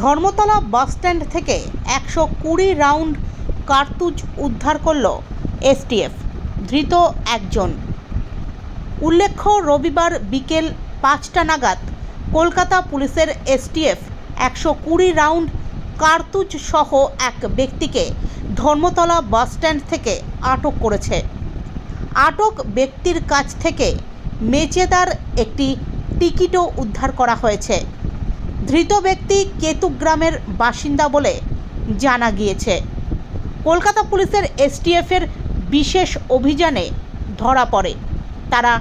Dharmatala bus stand থেকে একশো কুড়ি রাউন্ড কার্তুজ উদ্ধার করল এসটিএফ, ধৃত একজন। উল্লেখ্য, রবিবার বিকেল পাঁচটা নাগাদ কলকাতা পুলিশের এসটিএফ একশো কুড়ি রাউন্ড কার্তুজ সহ এক ব্যক্তিকে ধর্মতলা বাসস্ট্যান্ড থেকে আটক করেছে। আটক ব্যক্তির কাছ থেকে মেচেদার একটি টিকিটও উদ্ধার করা হয়েছে। ধৃত ব্যক্তি কেতুগ্রামের বাসিন্দা বলে জানা গিয়েছে। কলকাতা পুলিশের এসটিএফের বিশেষ অভিযানে ধরা পড়ে। তারা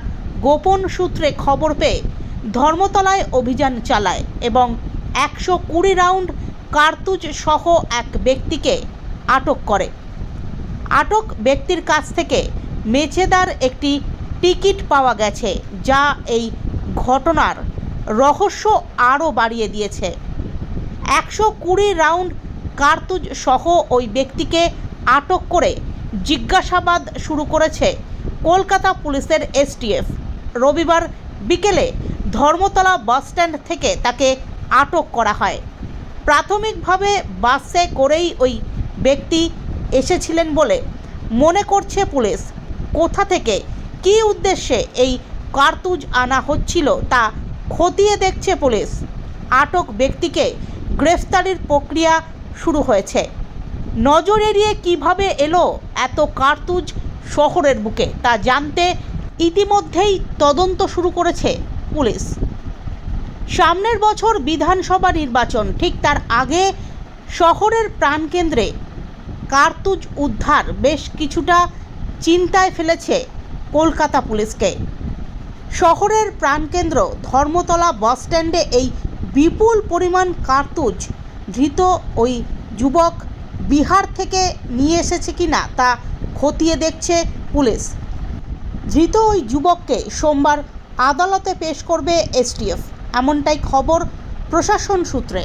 গোপন সূত্রে খবর পেয়ে ধর্মতলায় অভিযান চালায় এবং একশো কুড়ি রাউন্ড কার্তুজ সহ এক ব্যক্তিকে আটক করে। আটক ব্যক্তির কাছ থেকে মেচেদার একটি টিকিট পাওয়া গেছে, যা এই ঘটনার রহস্য আরও বাড়িয়ে দিয়েছে। একশো কুড়ি রাউন্ড কার্তুজ সহ ওই ব্যক্তিকে আটক করে জিজ্ঞাসাবাদ শুরু করেছে কলকাতা পুলিশের এসটিএফ। রবিবার বিকেলে ধর্মতলা বাসস্ট্যান্ড থেকে তাকে আটক করা হয়। প্রাথমিকভাবে বাসে করেই ওই ব্যক্তি এসেছিলেন বলে মনে করছে পুলিশ। কোথা থেকে কী উদ্দেশ্যে এই কার্তুজ আনা হচ্ছিল তা খতিয়ে দেখছে পুলিশ। আটক ব্যক্তিকে গ্রেফতারির প্রক্রিয়া শুরু হয়েছে। নজর এড়িয়ে কীভাবে এলো এত কার্তুজ শহরের বুকে, তা জানতে ইতিমধ্যেই তদন্ত শুরু করেছে পুলিশ। সামনের বছর বিধানসভা নির্বাচন, ঠিক তার আগে শহরের প্রাণকেন্দ্রে কার্তুজ উদ্ধার বেশ কিছুটা চিন্তায় ফেলেছে কলকাতা পুলিশকে। শহরের প্রাণকেন্দ্র ধর্মতলা বাসস্ট্যান্ডে এই বিপুল পরিমাণ কার্তুজ ধৃত ওই যুবক বিহার থেকে নিয়ে এসেছে কি না তা খতিয়ে দেখছে পুলিশ। ধৃত ওই যুবককে সোমবার আদালতে পেশ করবে এসটিএফ। এমনটাই খবর প্রশাসন সূত্রে।